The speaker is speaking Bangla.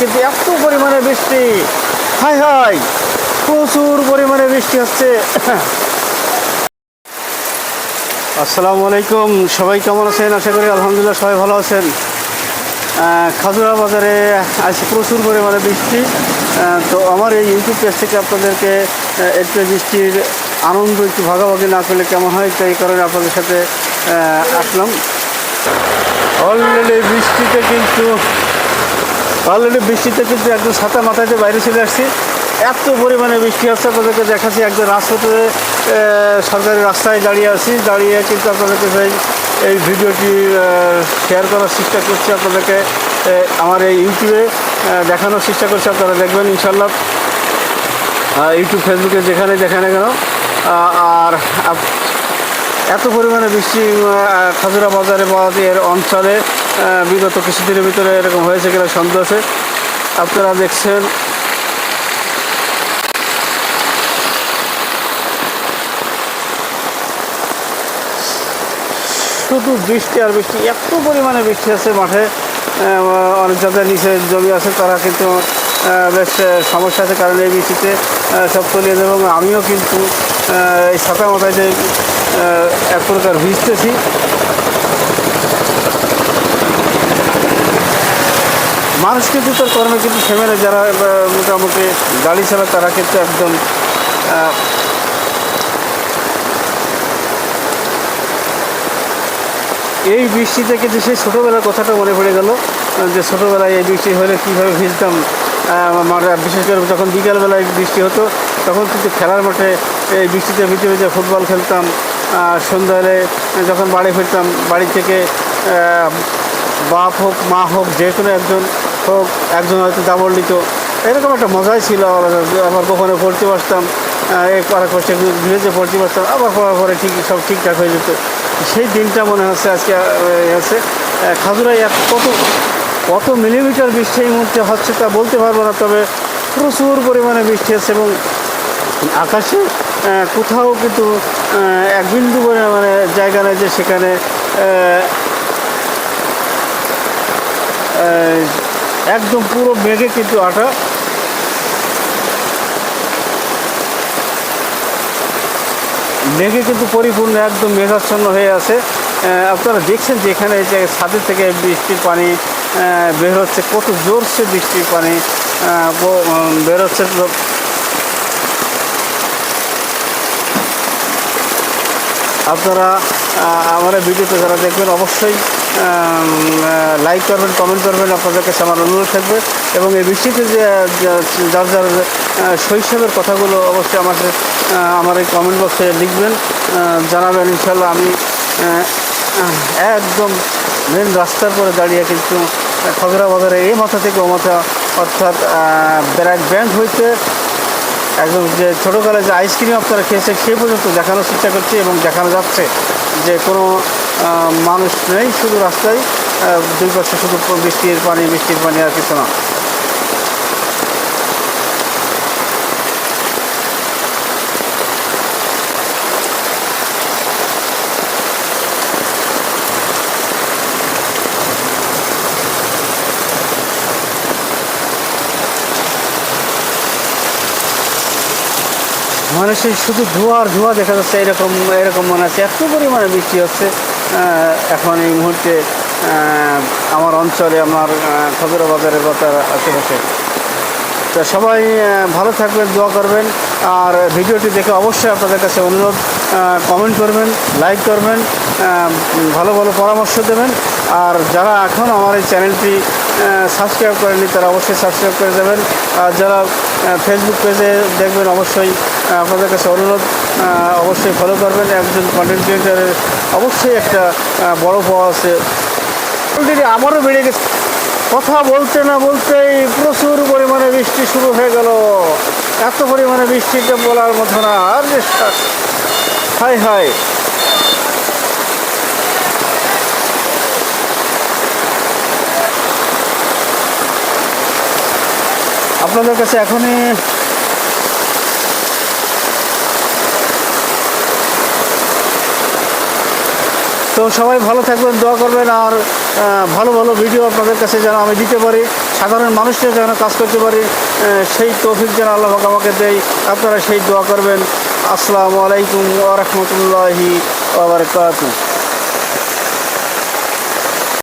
কিন্তু এত পরিমাণে বৃষ্টি হাই হাই প্রচুর পরিমাণে বৃষ্টি হচ্ছে। আসসালামু আলাইকুম সবাই কেমন আছেন? আশা করি আলহামদুলিল্লাহ সবাই ভালো আছেন। খাজুরা বাজারে আজকে প্রচুর পরিমাণে বৃষ্টি। তো আমার এই ইউটিউব পেজ থেকে আপনাদেরকে একটু বৃষ্টির আনন্দ একটু ভাগাভাগি না করলে কেমন হয় তো এই কারণে আপনাদের সাথে আসলাম। অলরেডি বৃষ্টিতে কিন্তু অলরেডি বৃষ্টিতে কিন্তু একদম ছাতা মাথায় বাইরে চলে আসছি। এত পরিমাণে বৃষ্টি হচ্ছে আপনাদেরকে দেখাচ্ছি একদম আহ, সরকারি রাস্তায় দাঁড়িয়ে আছি। দাঁড়িয়ে কিন্তু আপনাদেরকে সেই এই ভিডিওটি শেয়ার করার চেষ্টা করছি আপনাদেরকে। আমার এই ইউটিউবে দেখানোর চেষ্টা করছি আপনারা দেখবেন ইনশাল্লাহ ইউটিউব ফেসবুকে যেখানে দেখেন কেন আর এত পরিমাণে বৃষ্টি খাজুরা বাজারে বা এর অঞ্চলে বিগত কিছুদিনের ভিতরে এরকম হয়েছে কিনা সন্দেহ আছে। আপনারা দেখছেন শুধু বৃষ্টি আর বৃষ্টি, এত পরিমাণে বৃষ্টি আছে মাঠে। অনেক যাদের নিচে জমি আছে, তারা কিন্তু বেশ সমস্যা আছে কারণ এই বৃষ্টিতে সব তলিয়ে যাবে এবং আমিও কিন্তু এই ছাতা মাথায় যে এক প্রকার ভিজতেছি। মানুষ কিন্তু তার কর্মে কিন্তু নেই যারা মোটামুটি গাড়ি চালায় তারা কিন্তু একদম এই বৃষ্টিতে কিন্তু সেই ছোটোবেলার কথাটা মনে পড়ে গেল যে ছোটোবেলায় এই বৃষ্টি হলে কীভাবে ভিজতাম বিশেষ করে যখন বিকালবেলায় বৃষ্টি হতো তখন কিন্তু খেলার মাঠে এই বৃষ্টিতে ভিজে ভিজে ফুটবল খেলতাম আহ, সন্ধ্যা যখন বাড়ি ফিরতাম বাড়ি থেকে বাপ হোক মা হোক যে কোনো একজন হোক একজন হয়তো দাবড় নিত এরকম একটা মজাই ছিল। আবার কখনো পড়তে বসতাম আহ, এক পাড়া কষ্টে ভিজে পড়তে বসতাম আবার পড়ার পরে ঠিক সব ঠিকঠাক হয়ে যেত সেই দিনটা মনে হচ্ছে আজকে আছে আহ, খাজুরায় এক কত কত মিলিমিটার বৃষ্টি এই মুহূর্তে হচ্ছে তা বলতে পারব না তবে প্রচুর পরিমাণে বৃষ্টি আছে এবং আকাশে কোথাও কিন্তু এক বিন্দু মানে জায়গা নেই যে সেখানে একদম পুরো মেঘে কিন্তু আটা। মেঘে কিন্তু পরিপূর্ণ, একদম মেঘাচ্ছন্ন হয়ে আছে। আপনারা দেখছেন যে এখানে যে ছাদের থেকে বৃষ্টির পানি বের হচ্ছে। কত জোরসে বৃষ্টির পানি বের হচ্ছে। আপনারা আমার ভিডিওতে যারা দেখবেন অবশ্যই লাইক করবেন কমেন্ট করবেন আপনাদের কাছে আমার অনুরোধ থাকবে। এবং এই বৃষ্টিতে যে যার যার শৈশবের কথাগুলো অবশ্যই আহ, আমার এই কমেন্ট বক্সে লিখবেন। জানাবেন ইনশাল্লাহ আমি একদম মেন রাস্তার পরে দাঁড়িয়ে কিন্তু খগরা বাজারে এই মাথা থেকে ও মাথা অর্থাৎ ব্যারাক ব্যাংক হইতে একদম যে ছোটোবেলায় যে আইসক্রিম আপনারা খেয়েছে সে পর্যন্ত দেখানোর চেষ্টা করছি এবং দেখানো যাচ্ছে যে কোনো মানুষ নেই শুধু রাস্তায় দুই পাশে শুধু বৃষ্টির পানি বৃষ্টির পানি আর কিছু না। মানে সেই শুধু ধোয়া আর ধোয়া দেখা যাচ্ছে, এরকম এরকম মনে হচ্ছে। এত পরিমাণে বৃষ্টি হচ্ছে। এখন এই মুহূর্তে আমার অঞ্চলে, আমার খবর বাজারের বাজার আশেপাশে। তো সবাই ভালো থাকবেন, দোয়া করবেন। আর ভিডিওটি দেখে অবশ্যই আপনাদের কাছে অনুরোধ। কমেন্ট করবেন লাইক করবেন। ভালো ভালো পরামর্শ দেবেন। আর যারা এখন আমার এই চ্যানেলটি সাবস্ক্রাইব করেনি তারা অবশ্যই সাবস্ক্রাইব করে দেবেন আর যারা ফেসবুক পেজে দেখবেন, অবশ্যই আপনাদের কাছে অনুরোধ অবশ্যই ফলো করবেন। একজন কন্টেন্ট ক্রিয়েটারের অবশ্যই একটা বড় পাওয়া আছে। অলরেডি আমারও বেড়ে গেছে। কথা বলতে না বলতেই প্রচুর পরিমাণে বৃষ্টি শুরু হয়ে গেল। এত পরিমাণে বৃষ্টিতে বলার মতো না। আর হাই হাই। আপনাদের কাছে এখনই তো সবাই ভালো থাকবেন, দোয়া করবেন, আর ভালো ভালো ভিডিও আপনাদের কাছে যেন আমি দিতে পারি, সাধারণ মানুষরা যেন কাজ করতে পারি সেই তৌফিক যেন আল্লাহ আমাকে দেয়, আপনারা সেই দোয়া করবেন। আসসালামু আলাইকুম ওয়া রাহমাতুল্লাহি ওয়া বারাকাতুহু।